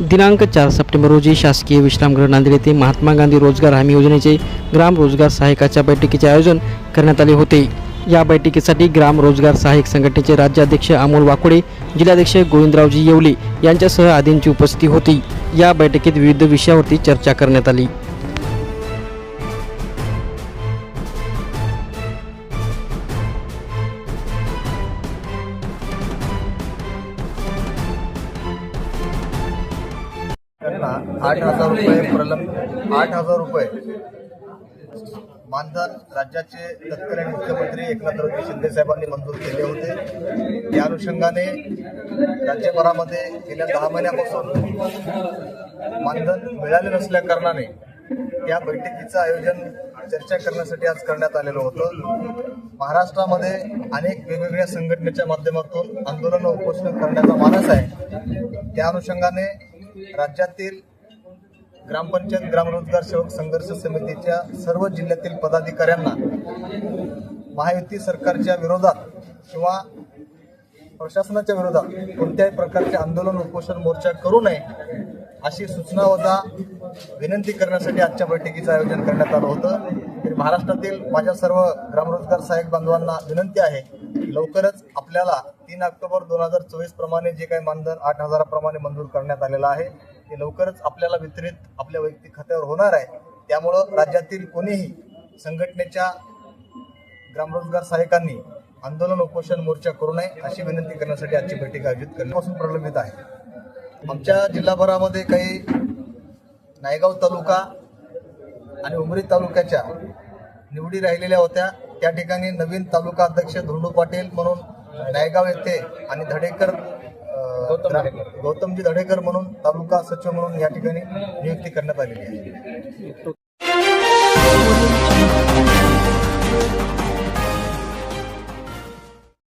दिनांक चार सप्टेंबर रोजी शासकीय विश्रामगृह नांदेड येथे महात्मा गांधी रोजगार हमी योजनेचे ग्राम रोजगार सहायकाच्या बैठकीचे आयोजन करण्यात आले होते. या बैठकीसाठी ग्राम रोजगार सहाय्यक संघटनेचे राज्याध्यक्ष अमोल वाकोडे जिल्हाध्यक्ष गोविंदरावजी येवले यांच्यासह आदींची उपस्थिती होती. या बैठकीत विविध विषयावरती चर्चा करण्यात आली. त्यांना आठ हजार रुपये प्रलंब आठ हजार रुपये. मानधन राज्याचे तत्कालीन मुख्यमंत्री एकनाथरावजी शिंदे साहेबांनी मंजूर केले होते. त्या अनुषंगाने राज्यभरामध्ये गेल्या दहा महिन्यापासून मानधन मिळाले नसल्या कारणाने या बैठकीचं आयोजन चर्चा करण्यासाठी आज करण्यात आलेलं होतं. महाराष्ट्रामध्ये अनेक वेगवेगळ्या संघटनेच्या माध्यमातून आंदोलन उपोषण करण्याचा मानस आहे. त्या अनुषंगाने राज्यातील ग्रामपंचायत ग्रामरोजगार सेवक संघर्ष समितीच्या सर्व जिल्ह्यातील पदाधिकाऱ्यांना महायुती सरकारच्या विरोधात किंवा प्रशासनाच्या विरोधात कोणत्याही प्रकारचे आंदोलन उपोषण मोर्चा करू नये अशी सूचना वजा विनंती करण्यासाठी आजच्या बैठकीचं आयोजन करण्यात आलं होतं. तरी महाराष्ट्रातील माझ्या सर्व ग्रामरोजगार सहाय्यक बांधवांना विनंती आहे लवकरच आपल्याला तीन ऑक्टोबर दोन हजार चोवीस प्रमाणे जे काही मानधन आठ हजाराप्रमाणे मंजूर करण्यात आलेलं आहे ते लवकरच आपल्याला वितरित आपल्या वैयक्तिक खात्यावर होणार आहे. त्यामुळं राज्यातील कोणीही संघटनेच्या ग्रामरोजगार सहाय्यकांनी आंदोलन उपोषण मोर्चा करू नये अशी विनंती करण्यासाठी आजची बैठक आयोजित करण्यापासून प्रलंबित आहे. आमच्या जिल्हाभरामध्ये काही नायगाव तालुका आणि उमरी तालुक्याच्या निवडी राहिलेल्या होत्या. त्या ठिकाणी नवीन तालुका अध्यक्ष धुंडू पाटील म्हणून नायगाव येथे आणि धडेकर गौतमजी धडेकर म्हणून तालुका सचिव म्हणून या ठिकाणी नियुक्ती करण्यात आलेली आहे.